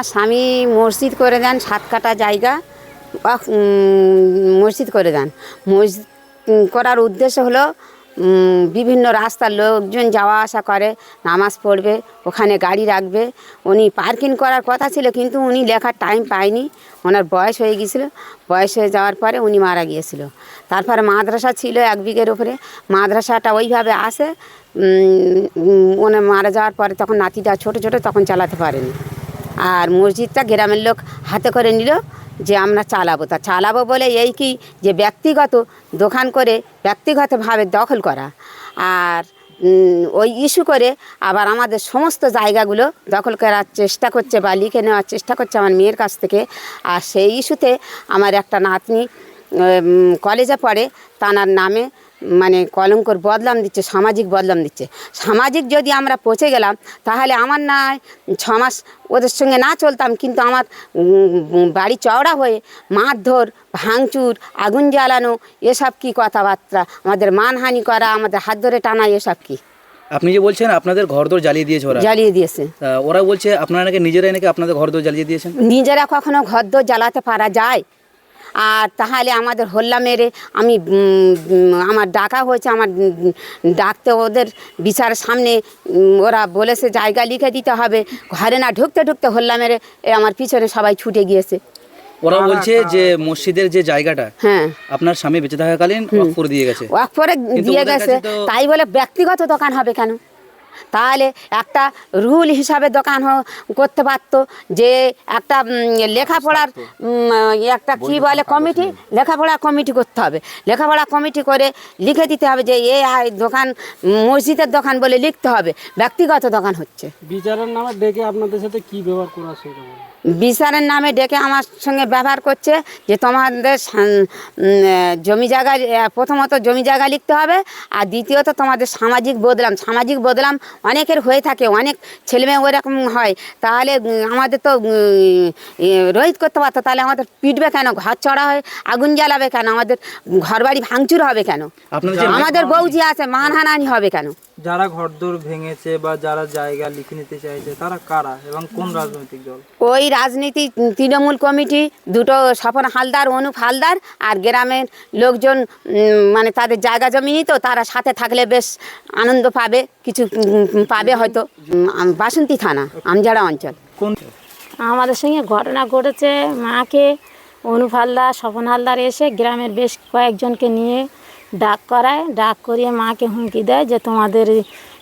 আমার স্বামী মসজিদ করে দেন, সাত কাটা জায়গা মসজিদ করে দেন। মসজিদ করার উদ্দেশ্য হলো বিভিন্ন রাস্তার লোকজন যাওয়া আসা করে, নামাজ পড়বে, ওখানে গাড়ি রাখবে। উনি পার্কিং করার কথা ছিল, কিন্তু উনি লেখার টাইম পায়নি। ওনার বয়স হয়ে গিয়েছিল। বয়স হয়ে যাওয়ার পরে উনি মারা গিয়েছিল। তারপরে মাদ্রাসা ছিল এক বিঘের উপরে। মাদ্রাসাটা ওইভাবে আসে ওনার মারা যাওয়ার পরে তখন নাতিটা ছোট ছোট, তখন চালাতে পারেনি। আর মসজিদটা গ্রামের লোক হাতে করে নিল যে আমরা চালাবো। তা চালাবো বলে এই কি? যে ব্যক্তিগত দোকান করে ব্যক্তিগতভাবে দখল করা। আর ওই ইস্যু করে আবার আমাদের সমস্ত জায়গাগুলো দখল করার চেষ্টা করছে বা লিখে নেওয়ার চেষ্টা করছে আমার মেয়ের কাছ থেকে। আর সেই ইস্যুতে আমার একটা নাতনি কলেজে পড়ে। তানার নামে মানে কলঙ্কর বদলাম দিচ্ছে সামাজিক বদলাম দিচ্ছে। সামাজিক যদি আমরা পচে গেলাম তাহলে আমার না ছমাস ওদের সঙ্গে না চলতাম কিন্তু আমার বাড়ি চওড়া হয়ে মারধর ভাঙচুর আগুন জ্বালানো এসব কি কথাবার্তা? আমাদের মানহানি করা আমাদের হাত ধরে টানা এসব কি? আপনি যে বলছেন আপনাদের ঘর ঘরদোর জ্বালিয়ে দিয়েছে ওরা। জ্বালিয়ে দিয়েছে। ওরা বলছে আপনারা নাকি নিজেরাই নাকি আপনাদের ঘর ঘরদোর জ্বালিয়ে দিয়েছেন? নিজেরা কখনো ঘরদোর জ্বালাতে পারা যায়? আর তাহলে আমাদের হল্লা মেরে আমি আমার ডাকা হয়েছে আমার ডাকতে ওদের বিচারের সামনে ওরা বলেছে জায়গা লিখে দিতে হবে ঘরে না ঢুকতে ঢুকতে হল্লা মেরে এ আমার পিছনে সবাই ছুটে গিয়েছে। ওরা বলছে যে মসজিদের যে জায়গাটা হ্যাঁ। আপনার স্বামী বেঁচে থাকাকালীন করে দিয়ে গেছে। করে দিয়ে গেছে। তাই বলে ব্যক্তিগত দোকান হবে কেন? তাহলে একটা রুল হিসাবে দোকান হ- করতে পারতো যে একটা লেখাপড়ার একটা কি বলে কমিটি? লেখাপড়া কমিটি করতে হবে। লেখাপড়া কমিটি করে লিখে দিতে হবে যে এ দোকান মসজিদের দোকান বলে লিখতে হবে। ব্যক্তিগত দোকান হচ্ছে। বিচারের নামে ডেকে আপনাদের সাথে কি ব্যবহার করা সেটা। বিচারের নামে ডেকে আমার সঙ্গে ব্যবহার করছে যে তোমাদের জমি জায়গা প্রথমত জমি জায়গা লিখতে হবে আর দ্বিতীয়ত তোমাদের সামাজিক বদলাম। সামাজিক বদলাম অনেকের হয়ে থাকে অনেক ছেলেমেয়ে ওরকম হয়। তাহলে আমাদের তো রোহিত করতে পারতো তাহলে আমাদের পিটবে কেন? ঘর চড়া হয় আগুন জ্বালাবে কেন? আমাদের ঘর বাড়ি ভাঙচুর হবে কেন? যে আমাদের বৌজি আছে মানহানানি হবে কেন? যারা ঘরদোর ভেঙেছে বা যারা জায়গা লিখে নিতে চাইছে তারা কারা এবং কোন রাজনৈতিক দল? ওই রাজনীতি তৃণমূল কমিটি দুটো স্বপন হালদার অনুপ হালদার আর গ্রামের লোকজন মানে তাদের জায়গা জমি নিত তারা সাথে থাকলে বেশ আনন্দ পাবে কিছু পাবে হয়তো বাসন্তী থানা আমজাড়া অঞ্চল। কোন? আমাদের সঙ্গে ঘটনা ঘটেছে মাকে অনুপ হালদার স্বপন হালদার এসে গ্রামের বেশ কয়েকজনকে নিয়ে ডাক করায়, ডাক করিয়ে মাকে হুমকি দেয় যে তোমাদের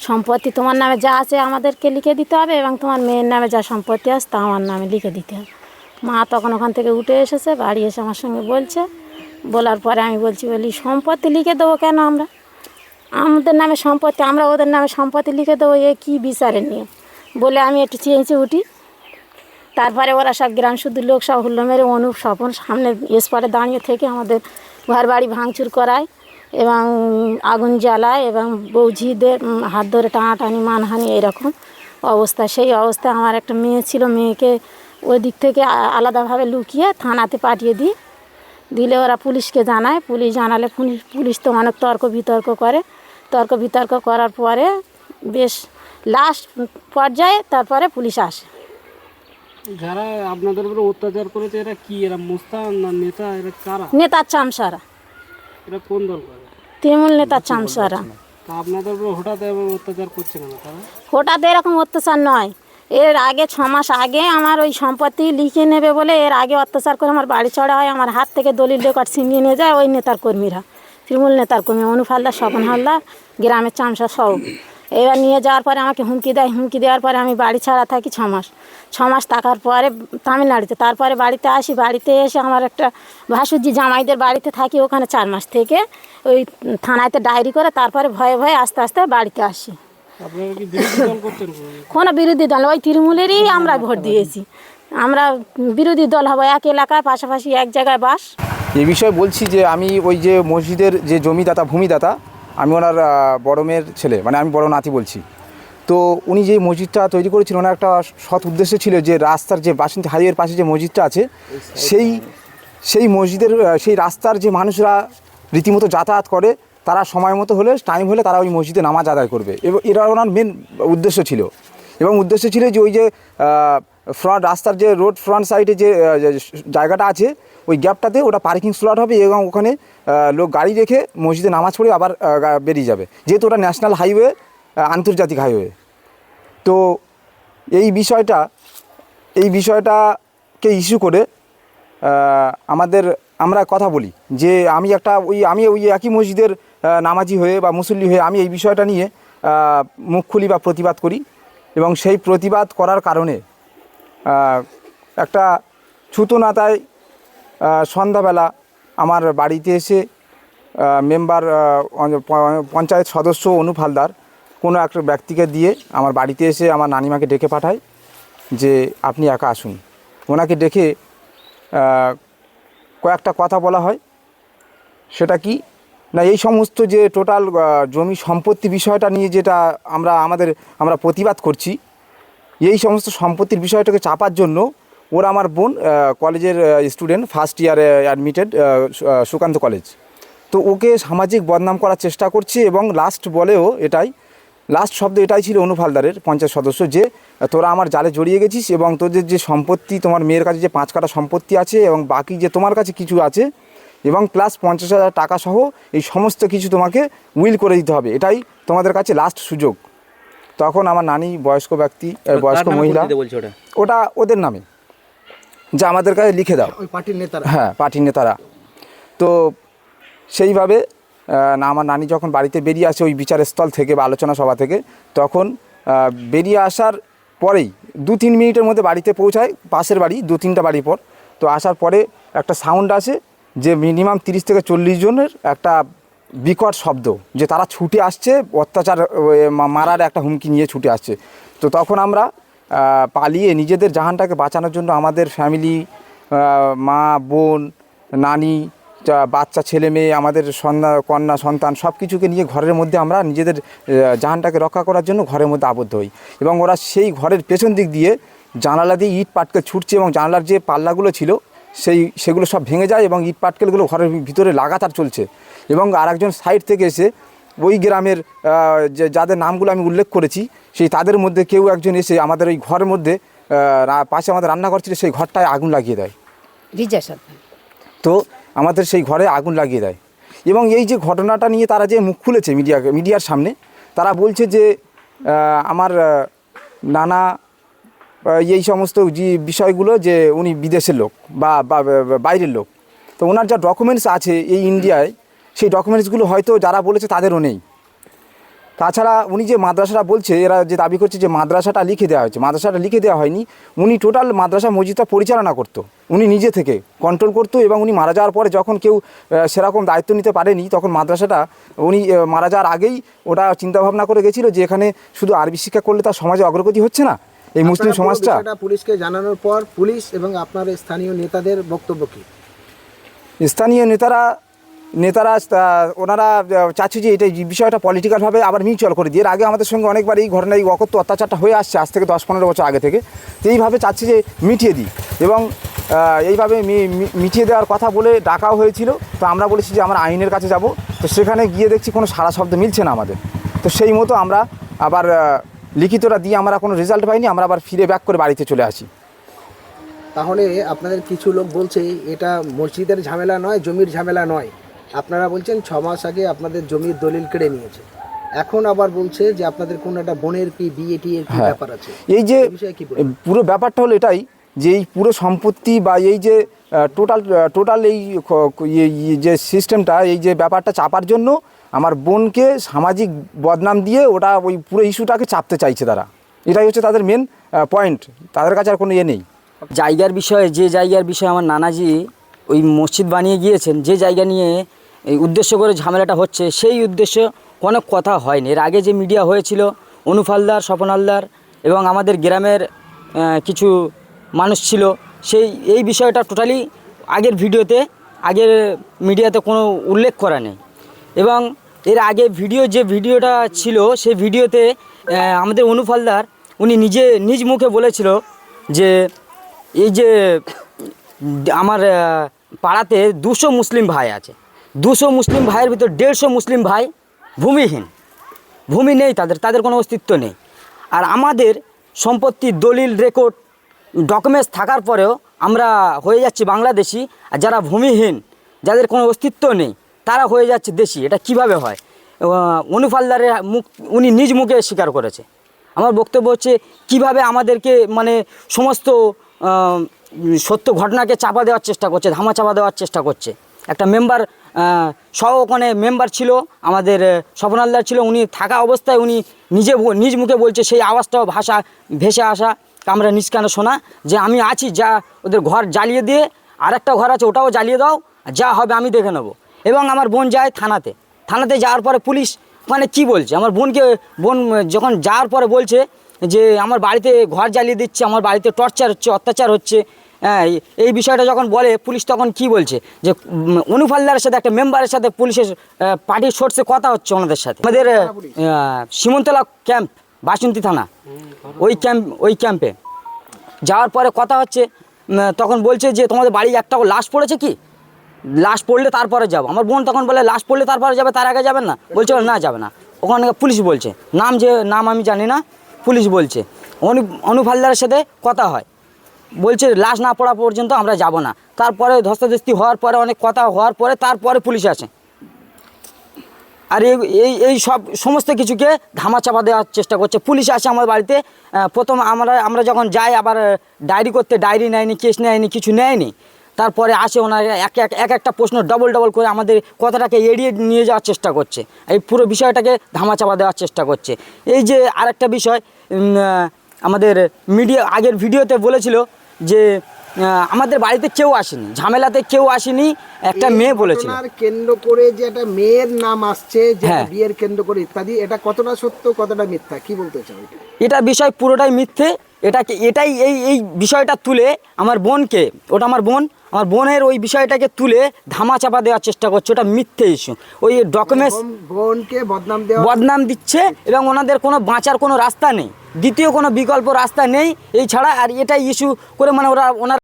সম্পত্তি তোমার নামে যা আছে আমাদেরকে লিখে দিতে হবে এবং তোমার মেয়ের নামে যা সম্পত্তি আছে তা আমার নামে লিখে দিতে হবে। মা তখন ওখান থেকে উঠে এসেছে, বাড়ি এসে আমার সঙ্গে বলছে। বলার পরে আমি বলছি, বলি, সম্পত্তি লিখে দেবো কেন আমরা? আমাদের নামে সম্পত্তি, আমরা ওদের নামে সম্পত্তি লিখে দেবো, এ কী বিচারের নিয়ে বলে, আমি একটু চেয়েছি উঠি। তারপরে ওরা সব গ্রাম শুদ্ধ লোক সব হুল্লো মেরে, অনুপ, স্বপন সামনে স্পটে দাঁড়িয়ে থেকে আমাদের ঘর বাড়ি ভাঙচুর করায়। এবং আগুন জ্বালায় এবং বৌঝিদের হাত ধরে টানাটানি মানহানি এরকম অবস্থা। সেই অবস্থায় আমার একটা মেয়ে ছিল মেয়েকে ওই দিক থেকে আলাদাভাবে লুকিয়ে থানাতে পাঠিয়ে দিই। দিলে ওরা পুলিশকে জানায়। পুলিশ জানালে পুলিশ পুলিশ তো অনেক তর্ক বিতর্ক করে। তর্ক বিতর্ক করার পরে বেশ লাস্ট পর্যায়ে তারপরে পুলিশ আসে। যারা আপনাদের উপরে অত্যাচার করেছে এরা কি? এরা মুস্তান না নেতা? এরা কারা? নেতার চামসারা। এরা কোন দল করে? তৃণমূল নেতার চামসারা। তা আপনাদের উপর হঠাৎ এবার অত্যাচার করছে কেন তারা? হঠাৎ এরকম অত্যাচার নয়। এর আগে ছ মাস আগে আমার ওই সম্পত্তি লিখে নেবে বলে এর আগে অত্যাচার করে আমার বাড়ি চড়া হয় আমার হাত থেকে দলিল রেকর্ড ছিনিয়ে নিয়ে যায় ওই নেতার কর্মীরা। তৃণমূল নেতার কর্মী অনুপ হালদার স্বপন হালদার গ্রামের চামসা সব। এবার নিয়ে যাওয়ার পরে আমাকে হুমকি দেয় হুমকি দেওয়ার পরে আমি বাড়ি ছাড়া থাকি ছ মাস। ছ মাস থাকার পরে তামিলনাড়ুতে তারপরে বাড়িতে আসি বাড়িতে এসে আমার একটা ভাসুজি জামাইদের বাড়িতে থাকি ওখানে চার মাস থেকে। ওই থানাতে ডায়েরি করে তারপরে ভয়ে ভয়ে আস্তে আস্তে বাড়িতে আসি। কোনো? কোনো বিরোধী দল ওই তৃণমূলেরই আমরা ভোট দিয়েছি। আমরা বিরোধী দল হব এক এলাকায় পাশাপাশি এক জায়গায় বাস। এই বিষয়ে বলছি যে আমি ওই যে মসজিদের যে জমিদাতা ভূমিদাতা আমি ওনার বড় মেয়ের ছেলে মানে আমি বড় নাতি বলছি। তো উনি যে মসজিদটা তৈরি করেছিলেন, ওনার একটা সৎ উদ্দেশ্য ছিল যে রাস্তার যে বাসন্তী হাইওয়ের পাশে যে মসজিদটা আছে, সেই সেই মসজিদের সেই রাস্তার যে মানুষরা রীতিমতো যাতায়াত করে, তারা সময় মতো হলে টাইম হলে তারা ওই মসজিদে নামাজ আদায় করবে। এবং এটা ওনার মেন উদ্দেশ্য ছিল। এবং উদ্দেশ্য ছিল যে ওই যে ফ্রন্ট রাস্তার যে রোড ফ্রন্ট সাইডে যে জায়গাটা আছে, ওই গ্যাপটাতে ওটা পার্কিং স্লট হবে এবং ওখানে লোক গাড়ি রেখে মসজিদে নামাজ পড়ে আবার বেরিয়ে যাবে। যেহেতু ওটা ন্যাশনাল হাইওয়ে আন্তর্জাতিক হাইওয়ে তো এই বিষয়টা, এই বিষয়টাকে ইস্যু করে আমাদের, আমরা কথা বলি যে আমি একটা ওই, আমি ওই একই মসজিদের নামাজি হয়ে বা মুসল্লি হয়ে আমি এই বিষয়টা নিয়ে মুখ খুলি বা প্রতিবাদ করি এবং সেই প্রতিবাদ করার কারণে একটা ছুতো নাতায় সন্ধ্যাবেলা আমার বাড়িতে এসে মেম্বার পঞ্চায়েত সদস্য অনুপ হালদার কোনো একটা ব্যক্তিকে দিয়ে আমার বাড়িতে এসে আমার নানিমাকে ডেকে পাঠায় যে আপনি একা আসুন। ওনাকে ডেকে কয়েকটা কথা বলা হয়। সেটা কি? না, এই সমস্ত যে টোটাল জমি সম্পত্তি বিষয়টা নিয়ে যেটা আমরা, আমাদের, আমরা প্রতিবাদ করছি এই সমস্ত সম্পত্তির বিষয়টাকে চাপার জন্য ওরা আমার বোন কলেজের স্টুডেন্ট ফার্স্ট ইয়ারে অ্যাডমিটেড সুকান্ত কলেজ। তো ওকে সামাজিক বদনাম করার চেষ্টা করছে এবং লাস্ট বলেও এটাই লাস্ট শব্দ এটাই ছিল অনুফালদারের পঞ্চায়েত সদস্য যে, তোরা আমার জালে জড়িয়ে গেছিস এবং তোদের যে সম্পত্তি, তোমার মেয়ের কাছে যে পাঁচ কাটা সম্পত্তি আছে এবং বাকি যে তোমার কাছে কিছু আছে এবং প্লাস পঞ্চাশ হাজার টাকা সহ এই সমস্ত কিছু তোমাকে উইল করে দিতে হবে। এটাই তোমাদের কাছে লাস্ট সুযোগ। তখন আমার নানি বয়স্ক ব্যক্তি বয়স্ক মহিলা। ওটা? ওটা ওদের নামে। যে আমাদের কাছে লিখে দাও। ওই পার্টির নেতারা। হ্যাঁ পার্টির নেতারা। তো সেইভাবে না আমার নানি যখন বাড়িতে বেরিয়ে আসে ওই বিচারস্থল থেকে বা আলোচনা সভা থেকে তখন বেরিয়ে আসার পরেই দু তিন মিনিটের মধ্যে বাড়িতে পৌঁছায় পাশের বাড়ি দু তিনটা বাড়ি পর। তো আসার পরে একটা সাউন্ড আসে যে মিনিমাম তিরিশ থেকে চল্লিশ জনের একটা বিকট শব্দ যে তারা ছুটে আসছে, অত্যাচার মারার একটা হুমকি নিয়ে ছুটে আসছে। তো তখন আমরা পালিয়ে নিজেদের জাহানটাকে বাঁচানোর জন্য আমাদের ফ্যামিলি মা, বোন, নানি বাচ্চা, ছেলে, মেয়ে, আমাদের সন্ধ্যা কন্যা, সন্তান সব কিছুকে নিয়ে ঘরের মধ্যে আমরা নিজেদের জাহানটাকে রক্ষা করার জন্য ঘরের মধ্যে আবদ্ধ হই। এবং ওরা সেই ঘরের পেছন দিক দিয়ে জানালা দিয়ে ইট পাটকে ছুটছে এবং জানালার যে পাল্লাগুলো ছিল সেই সেগুলো সব ভেঙে যায় এবং ইট পাটকেলগুলো ঘরের ভিতরে লাগাতার চলছে। এবং আরেকজন সাইড থেকে এসে ওই গ্রামের যে যাদের নামগুলো আমি উল্লেখ করেছি সেই তাদের মধ্যে কেউ একজন এসে আমাদের ওই ঘরের মধ্যে পাশে আমাদের রান্নাঘর ছিল সেই ঘরটায় আগুন লাগিয়ে দেয়। তো আমাদের সেই ঘরে আগুন লাগিয়ে দেয়। এবং এই যে ঘটনাটা নিয়ে তারা যে মুখ খুলেছে মিডিয়া মিডিয়ার সামনে তারা বলছে যে আমার নানা এই সমস্ত যে বিষয়গুলো যে উনি বিদেশের লোক বা- বাইরের লোক। তো ওনার যা ডকুমেন্টস আছে এই ইন্ডিয়ায় সেই ডকুমেন্টসগুলো হয়তো যারা বলেছে তাদেরও নেই। তাছাড়া উনি যে মাদ্রাসাটা বলছে, এরা যে দাবি করছে যে মাদ্রাসাটা লিখে দেওয়া হয়েছে, মাদ্রাসাটা লিখে দেওয়া হয়নি, উনি টোটাল মাদ্রাসা মসজিদটা পরিচালনা করতো। উনি নিজে থেকে কন্ট্রোল করতো এবং উনি মারা যাওয়ার পরে যখন কেউ সেরকম দায়িত্ব নিতে পারেনি, তখন মাদ্রাসাটা উনি মারা যাওয়ার আগেই ওটা চিন্তাভাবনা করে গেছিল যে এখানে শুধু আরবি শিক্ষা করলে তার সমাজে অগ্রগতি হচ্ছে না। এই মুসলিম সমাজটা? পুলিশকে জানানোর পর পুলিশ এবং আপনার স্থানীয় নেতাদের বক্তব্য কি? স্থানীয় নেতারা নেতারা ওনারা চাচ্ছে যে এটা বিষয়টা পলিটিক্যালভাবে আবার মিউচুয়াল করে দিয়ে। এর আগে আমাদের সঙ্গে অনেকবার এই ঘটনা এই অকথ্য অত্যাচারটা হয়ে আসছে আজ থেকে দশ পনেরো বছর আগে থেকে। তো এইভাবে চাচ্ছে যে মিটিয়ে দিই এবং এইভাবে মিটিয়ে দেওয়ার কথা বলে ডাকাও হয়েছিল। তো আমরা বলেছি যে আমরা আইনের কাছে যাব। তো সেখানে গিয়ে দেখছি কোনো সারা শব্দ মিলছে না আমাদের। তো সেই মতো আমরা আবার লিখিতটা দিয়ে আমরা কোনো রেজাল্ট পাইনি আমরা আবার ফিরে ব্যাক করে বাড়িতে চলে আসি। তাহলে আপনাদের কিছু লোক বলছে এটা মসজিদের ঝামেলা নয় জমির ঝামেলা নয়। আপনারা বলছেন ছ মাস আগে আপনাদের জমির দলিল কেড়ে নিয়েছে। এখন আবার বলছে যে আপনাদের কোন একটা বোনের কি বিয়ে টিয়ের কি হ্যাঁ। ব্যাপার আছে? এই যে পুরো ব্যাপারটা হলো এটাই যে এই পুরো সম্পত্তি বা এই যে টোটাল টোটাল এই যে সিস্টেমটা এই যে ব্যাপারটা চাপার জন্য আমার বোনকে সামাজিক বদনাম দিয়ে ওটা ওই পুরো ইস্যুটাকে চাপতে চাইছে তারা। এটাই হচ্ছে তাদের মেন পয়েন্ট তাদের কাছে আর কোনো ইয়ে নেই। জায়গার বিষয়ে, যে জায়গার বিষয়ে আমার নানাজি ওই মসজিদ বানিয়ে গিয়েছেন, যে জায়গা নিয়ে এই উদ্দেশ্য করে ঝামেলাটা হচ্ছে, সেই উদ্দেশ্য কোনো কথা হয়নি। এর আগে যে মিডিয়া হয়েছিল অনুপ হালদার স্বপন হালদার এবং আমাদের গ্রামের কিছু মানুষ ছিল, সেই, এই বিষয়টা টোটালি আগের ভিডিওতে, আগের মিডিয়াতে কোনো উল্লেখ করা নেই। এবং এর আগে ভিডিও যে ভিডিওটা ছিল, সেই ভিডিওতে আমাদের অনুপ হালদার উনি নিজে, নিজ মুখে বলেছিল যে, এই যে, আমার পাড়াতে দুশো মুসলিম ভাই আছে। দুশো মুসলিম ভাইয়ের ভিতর দেড়শো মুসলিম ভাই ভূমিহীন। ভূমি নেই তাদের তাদের কোনো অস্তিত্ব নেই। আর আমাদের সম্পত্তির দলিল রেকর্ড ডকুমেন্টস থাকার পরেও আমরা হয়ে যাচ্ছি বাংলাদেশি। আর যারা ভূমিহীন, যাদের কোনো অস্তিত্ব নেই তারা হয়ে যাচ্ছে দেশি এটা কীভাবে হয়? অনুফালদারের মুখ উনি নিজ মুখে স্বীকার করেছে। আমার বক্তব্য হচ্ছে কীভাবে আমাদেরকে মানে সমস্ত সত্য ঘটনাকে চাপা দেওয়ার চেষ্টা করছে ধামা চাপা দেওয়ার চেষ্টা করছে। একটা মেম্বার সহ ওখানে মেম্বার ছিল আমাদের আহ, স্বপন হালদার ছিল উনি থাকা অবস্থায় উনি নিজে নিজ মুখে বলছে সেই আওয়াজটাও ভাষা ভেসে আসা আমরা নিজ শোনা যে আমি আছি যা ওদের ঘর জ্বালিয়ে দিয়ে আরেকটা ঘর আছে ওটাও জ্বালিয়ে দাও যা হবে আমি দেখে নেব। এবং আমার বোন যায় থানাতে। থানাতে যাওয়ার পরে পুলিশ মানে কি বলছে? আমার বোনকে, বোন যখন যাওয়ার পরে বলছে যে, আমার বাড়িতে ঘর জ্বালিয়ে দিচ্ছে, আমার বাড়িতে টর্চার হচ্ছে, অত্যাচার হচ্ছে। হ্যাঁ এই- বিষয়টা যখন বলে, পুলিশ তখন কি বলছে? যে অনুফালদারের সাথে একটা মেম্বারের সাথে পুলিশের পার্টির সোর্সে কথা হচ্ছে ওনাদের সাথে। আমাদের সীমন্তলা ক্যাম্প, বাসন্তী থানা। ওই ক্যাম্প, ওই ক্যাম্পে। যাওয়ার পরে কথা হচ্ছে তখন বলছে যে, তোমাদের বাড়ি একটা লাশ পড়েছে কি? লাশ পড়লে তারপরে যাব। আমার বোন তখন বলে, লাশ পড়লে তারপরে যাবে, তার আগে যাবেন না? বলছে, না, যাবে না। ওখানে পুলিশ বলছে, নাম যে, নাম আমি জানি না। পুলিশ বলছে, অনু অনুফালদারের সাথে কথা হয়। বলছে, লাশ না পড়া পর্যন্ত আমরা যাব না। তারপরে ধস্তাধস্তি হওয়ার পরে, অনেক কথা হওয়ার পরে, তারপরে পুলিশ আসে। আর এই এই সব, সমস্ত কিছুকে ধামাচাপা দেওয়ার চেষ্টা করছে। পুলিশ আসে আমার বাড়িতে প্রথম আমরা আমরা যখন যাই, আবার ডায়েরি করতে, ডায়েরি নেয়নি, কেস নেয়নি, কিছু নেয়নি। তারপরে আসে ওনার এক এক এক একটা প্রশ্ন ডবল ডবল করে আমাদের কথাটাকে এড়িয়ে নিয়ে যাওয়ার চেষ্টা করছে। এই পুরো বিষয়টাকে ধামাচাপা দেওয়ার চেষ্টা করছে। এই যে আরেকটা বিষয় আমাদের মিডিয়া আগের ভিডিওতে বলেছিল যে আমাদের বাড়িতে কেউ আসেনি ঝামেলাতে কেউ আসেনি একটা মেয়ে বলেছে কেন্দ্র করে যে একটা মেয়ের নাম আসছে যে হ্যাঁ। বিয়ের কেন্দ্র করে ইত্যাদি এটা কতটা সত্য কতটা মিথ্যা? কি বলতে চাও? এটা? এটা বিষয় পুরোটাই মিথ্যে। এটাকে এটাই এই এই বিষয়টা তুলে আমার বোনকে ওটা আমার বোন আমার বোনের ওই বিষয়টাকে তুলে ধামা চাপা দেওয়ার চেষ্টা করছে ওটা মিথ্যে ইস্যু ওই ডকুমেন্টস বোনকে বদনাম দেওয়া বদনাম দিচ্ছে এবং ওনাদের কোনো বাঁচার কোনো রাস্তা নেই। দ্বিতীয় কোনো বিকল্প রাস্তা নেই এই ছাড়া আর এটাই ইস্যু করে মানে ওরা ওনার